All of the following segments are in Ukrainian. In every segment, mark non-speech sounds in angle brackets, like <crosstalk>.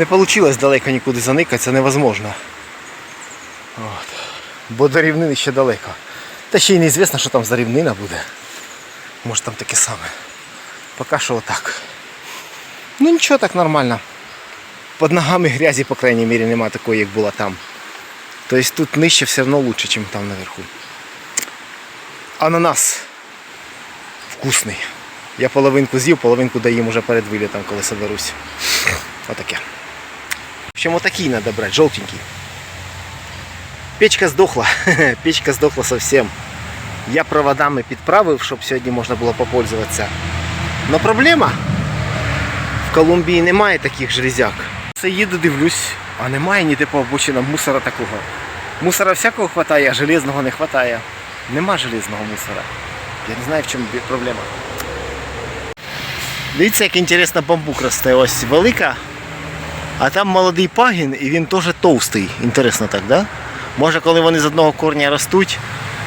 Не вийшло далеко нікуди заникати, це невозможно. От. Бо до рівнини ще далеко. Та ще й неізвісно, що там за рівнина буде. Може там таке саме. Поки що отак. Ну нічого так нормально. Під ногами грязі, по крайній мірі, нема такої, як була там. Тобто тут нижче все одно лучше, ніж там наверху. Ананас вкусний. Я половинку з'їв, половинку доїм уже перед вилітом, коли соберусь. Отаке. Общем, отакий треба брати, жовтенький. Печка здохла. <laughs> Печка здохла совсем. Я проводами підправив, щоб сьогодні можна було попользуватися. Но проблема. В Колумбії немає таких железяк. Це їду, дивлюсь, а немає ніде по обочинам мусора такого. Мусора всякого хватає, а железного не хватає. Нема железного мусора. Я не знаю, в чому проблема. Дивіться, як інтересно бамбук росте. Ось велика, а там молодий пагін і він теж товстий. Інтересно так, да? Може, коли вони з одного корня ростуть,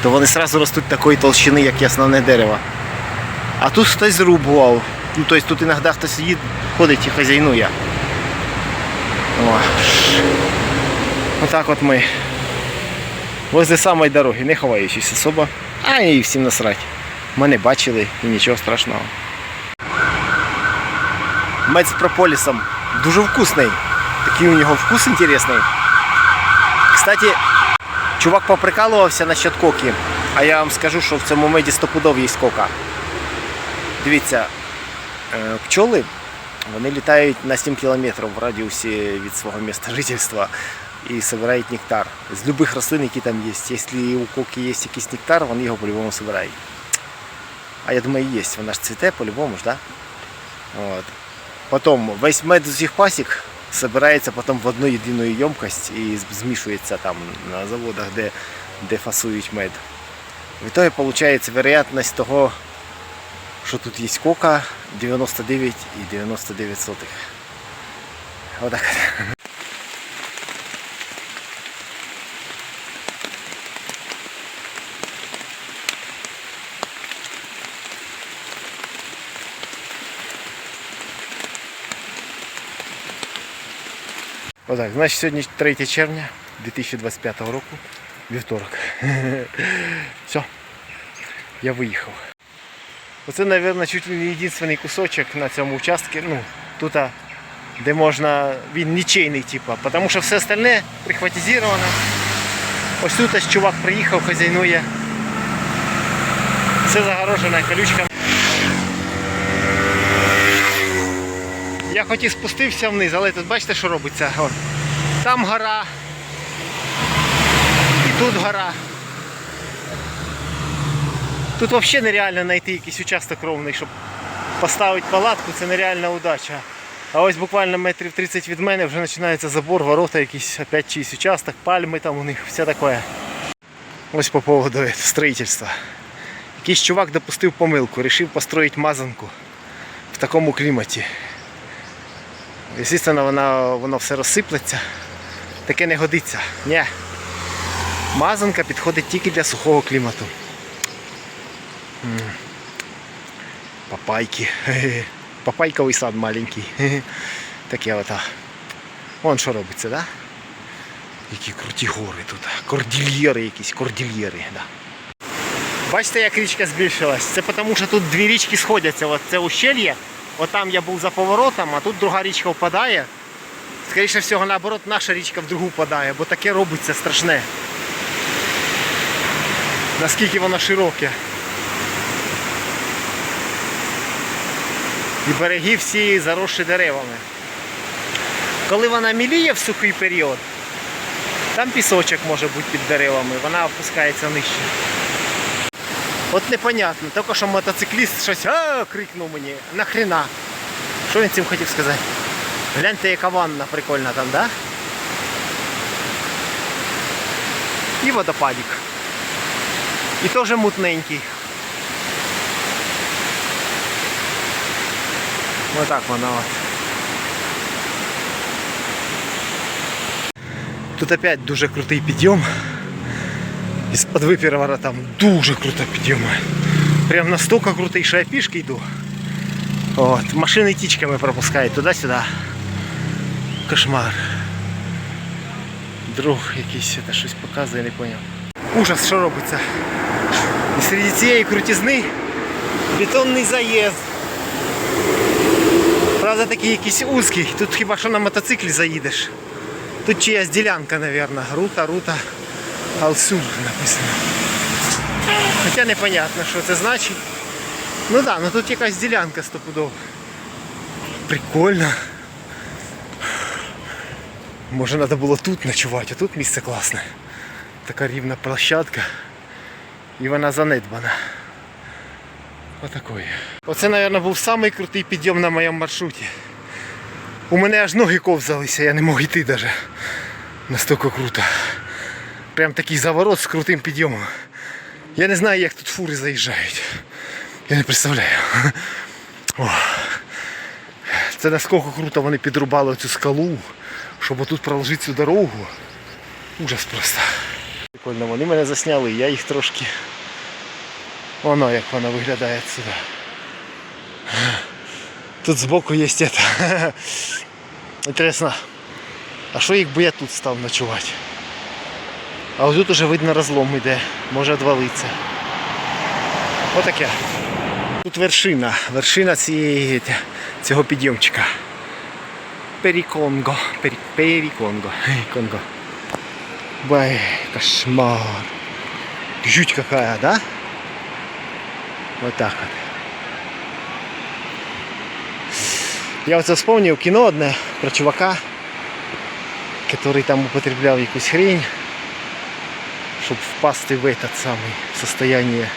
то вони одразу ростуть такої толщини, як і основне дерево. А тут хтось зрубував. Ну, тобто тут іноді хтось їде, ходить і хазяйнує. О. Отак от ми. Возле самої дороги, не ховаючись особо. А і всім насрать. Мене бачили і нічого страшного. Мед з прополісом. Дуже вкусний. Такий у нього вкус інтересний. Кстати, чувак поприкалувався насчет коки. А я вам скажу, що в цьому меді стопудов є кока. Дивіться, е, пчоли вони літають на 7 кілометрів в радіусі від свого міста жительства і збирають нектар з будь-яких рослин, які там є. Якщо у коки є якийсь нектар, вони його по-любому збирають. А я думаю, є. Вона ж цвіте по-любому ж, да? От. Потім весь мед з їх пасік збирається потім в одну єдину ємкость і змішується там на заводах, де, де фасують мед. В итоге виходить вероятність того, що тут є кока 99,99 сотих. Отак. Отак, значить сьогодні 3 червня 2025 року, вівторок. <laughs> Все, я виїхав. Оце, мабуть, чуть ли не єдиний кусочок на цьому участку, ну, тут, де можна, він нічийний, типа, тому що все остальне прихватизовано. Ось тут ось чувак приїхав, хазяйнує. Все загорожено колючками. Я хоч і спустився вниз, але тут бачите, що робиться? От. Там гора. І тут гора. Тут взагалі нереально знайти якийсь участок ровний, щоб поставити палатку, це нереальна удача. А ось буквально метрів 30 від мене вже починається забор, ворота якісь, опять чийсь участок, пальми там у них, все таке. Ось по поводу е, строїтельства. Якийсь чувак допустив помилку, вирішив построїти мазанку в такому кліматі. Звісно, воно, воно все розсиплеться. Таке не годиться. Ні. Мазанка підходить тільки для сухого клімату. Папайки. <laughs> Папайковий сад маленький. <laughs> Таке ота. Вон що робиться, да? Які круті гори тут. Кордильєри якісь, кордильєри. Да. Бачите, як річка збільшилась? Це тому, що тут дві річки сходяться. От це ущельє. От там я був за поворотом, а тут друга річка впадає. Скоріше всього, наоборот, наша річка в другу впадає, бо таке робиться страшне. Наскільки воно широке. І береги всі заросші деревами. Коли вона міліє в сухий період, там пісочок може бути під деревами, вона опускається нижче. От непонятно, тільки що мотоцикліст щось а, крикнув мені. Нахрена? Що він цим хотів сказати? Гляньте, яка ванна прикольна там, да? І водопадик. І теж мутненький. Отак вона от. Тут опять дуже крутий підйом. Із-под випірвара там дуже круто підйомає. Прям настільки крутий, що я пішки йду. От, машини тічками пропускають туди-сюди. кошмар. Друг якийсь це щось показує, не поняв. Ужас, що робиться. І серед цієї крутізни бетонний заїзд. Правда, такий якийсь узкий. Тут хіба що на мотоциклі заїдеш. Тут чиясь ділянка, мабуть. Рута, рута. Алсур написано. Хоча непонятно, що це значить. Ну так, да, ну тут якась ділянка стопудово. Прикольно. Може треба було тут ночувати, а тут місце класне. Така рівна площадка. І вона занедбана. Отакої. Оце, мабуть, був самий підйом на моєму маршруті. У мене аж ноги ковзалися, я не мог йти навіть. Настільки круто. Прям такий заворот з крутим підйомом. Я не знаю, як тут фури заїжджають. Я не представляю. О. Це наскільки круто вони підрубали цю скалу, щоб отут проложити цю дорогу. Ужас просто. Прикольно, вони мене засняли, я їх трошки. Воно як воно виглядає сюди. Тут збоку є це. Інтересно, а що якби я тут став ночувати? А ось тут уже видно розлом іде, може відвалитися. Отаке. Тут вершина, вершина цієї, цього підйомчика. Періконго. Пері, періконго. Конго. Бай, кошмар. Жуть какая, да? Вот так вот. Я оце вспомнив кіно одне про чувака, який там употребляв якусь хрень, щоб впасти в этот самий в состояние.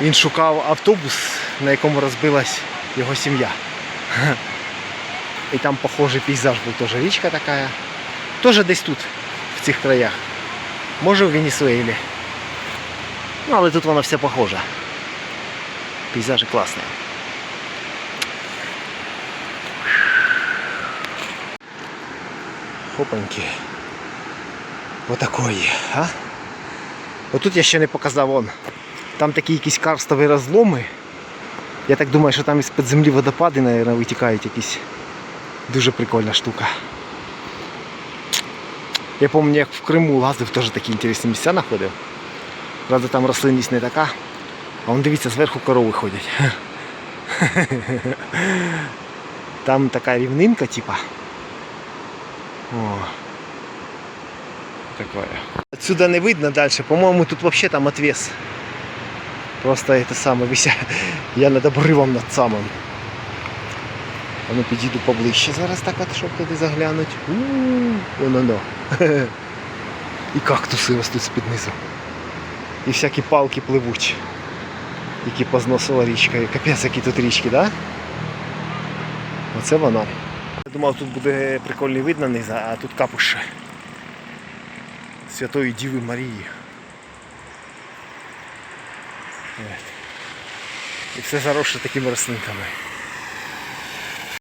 Він шукав автобус, на якому розбилась його сім'я. <laughs> І там похожий пейзаж був теж річка така. Теж десь тут, в цих краях. Може в Венесуелі. Ну, але тут воно все похоже. Пейзажі класні. Хопаньки. Отакої, а? Отут я ще не показав вон. Там такі якісь карстові розломи. Я так думаю, що там із-під землі водопади, мабуть, витікають якісь. Дуже прикольна штука. Я пам'ятаю, як в Криму лазив, теж такі інтересні місця знаходив. Правда, там рослинність не така. А вон дивіться, зверху корови ходять. <laughs> Там така рівнинка, типа. О. Такое. Отсюда не видно далі. По-моєму, тут взагалі там отвес. Просто это саме вися. Я над обривом над самим. А ну підійду поближче зараз так от, щоб туди заглянуть. Воно-но. <laughs> І кактуси ростуть з-під низу. І всякі палки пливуть, які позносила річкою. Капець, які тут річки, да? Оце воно. Я думав, тут буде прикольний вид на низ, а тут капуще. Святої Діви Марії. І все заросше такими рослинками.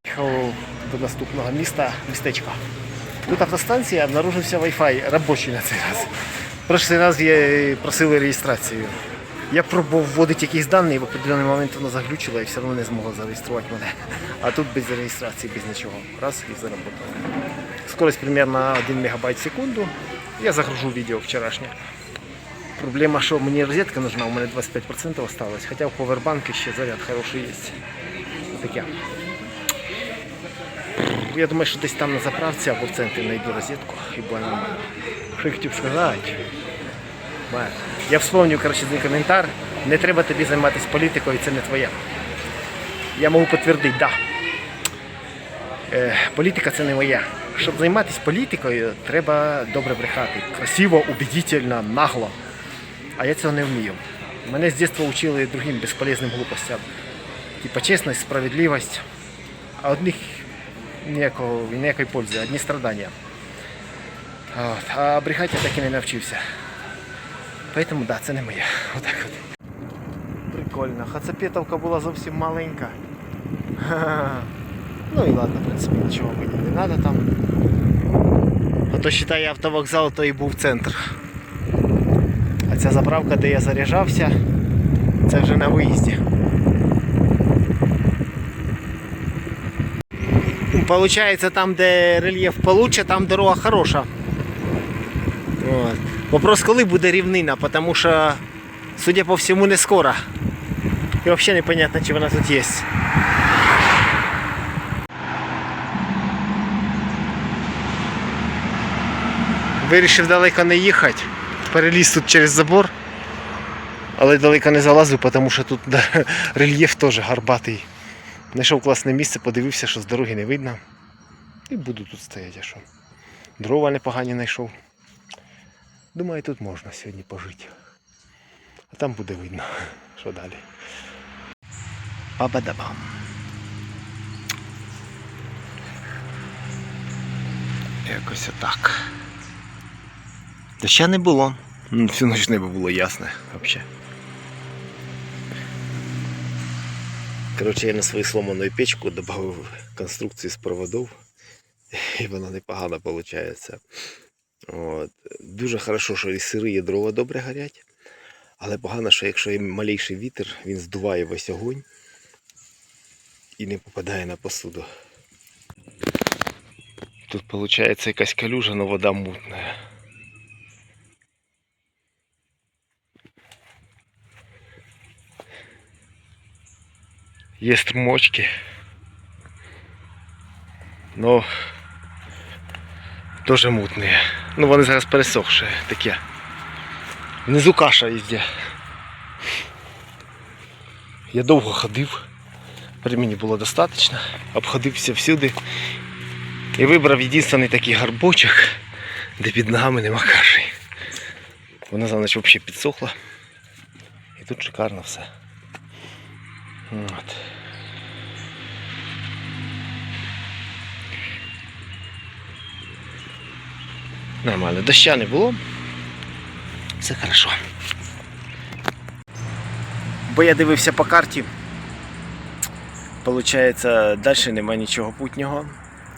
Їхав до наступного міста, містечка. Тут автостанція, обнаружився Wi-Fi робочий на цей раз. Прошлий раз я просили реєстрацію. Я пробував вводити якісь дані, і в определений момент воно заглючило і все одно не змогло зареєструвати мене. А тут без реєстрації, без нічого. Раз і заработало. Скорость примерно 1 мегабайт в секунду. Я загружу відео вчорашнє. Проблема, що мені розетка нужна, у мене 25% осталось, хоча в повербанку ще заряд хороший є. Таке. Я думаю, що десь там на заправці або в центрі знайду розетку і буде. Що я хотів сказати? Я вспомнив коротше, один коментар. Не треба тобі займатися політикою, це не твоє. Я можу підтвердити, так. Да. Е, політика це не моя. Щоб займатися політикою, треба добре брехати. Красиво, убедительно, нагло. А я цього не вмію. Мене з дитинства вчили другим безполезним глупостям. Типа чесність, справедливість. А одних ніякого, ніякої пользи, одні страдання. От. А брехати я так і не навчився. Поэтому да, це не моє. Отак от. Прикольно. Хацапетовка була зовсім маленька. Ха-ха. Ну і ладно, в принципі, нічого мені не треба там. А то считай автовокзал, то і був центр. А ця заправка, де я заряджався, це вже на виїзді. Получається, там, де рельєф получше, там дорога хороша. От. Вопрос, коли буде рівнина, тому що, судя по всьому, не скоро. І взагалі непонятно, чи вона тут є. Вирішив далеко не їхати. Переліз тут через забор. Але далеко не залазив, тому що тут <laughs> да, рельєф теж гарбатий. Знайшов класне місце, подивився, що з дороги не видно. І буду тут стояти, а що. Дрова непогані знайшов. Думаю, тут можна сьогодні пожити. А там буде видно, <laughs> що далі. Баба-дабам. Якось отак. Доща не було. Ну, Всю ніч небо було ясне взагалі. Коротше, я на свою сломану печку додав конструкцію з проводов. І вона непогана виходить. От. Дуже хорошо, що і сири, і дрова добре горять. Але погано, що якщо є малейший вітер, він здуває весь огонь і не попадає на посуду. Тут виходить якась калюжа, але вода мутна. Є струмочки. Ну теж мутні. Ну вони зараз пересохші таке. Внизу каша везде. Я довго ходив. Времени було достатньо. Обходився всюди. І вибрав єдиний такий гарбочок, де під ногами нема каші. Вона за ніч взагалі підсохла. І тут шикарно все. От. Нормально, доща не було. Все хорошо. Бо я дивився по карті. Получається, далі немає нічого путнього.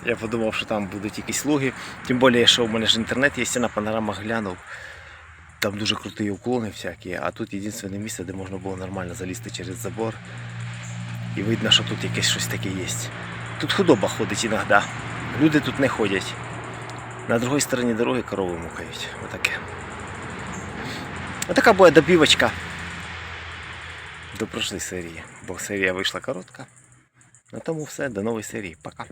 Я подумав, що там будуть якісь слуги. Тим більше, що в мене ж інтернет є, я на панорамах глянув. Там дуже круті уклони всякі, а тут єдине місце, де можна було нормально залізти через забор. І видно, що тут якесь щось таке є. Тут худоба ходить іноді. Люди тут не ходять. На другій стороні дороги корови мукають. Отаке. Отака була добівочка до прошлої серії. Бо серія вийшла коротка. На тому все. До нової серії. Пока.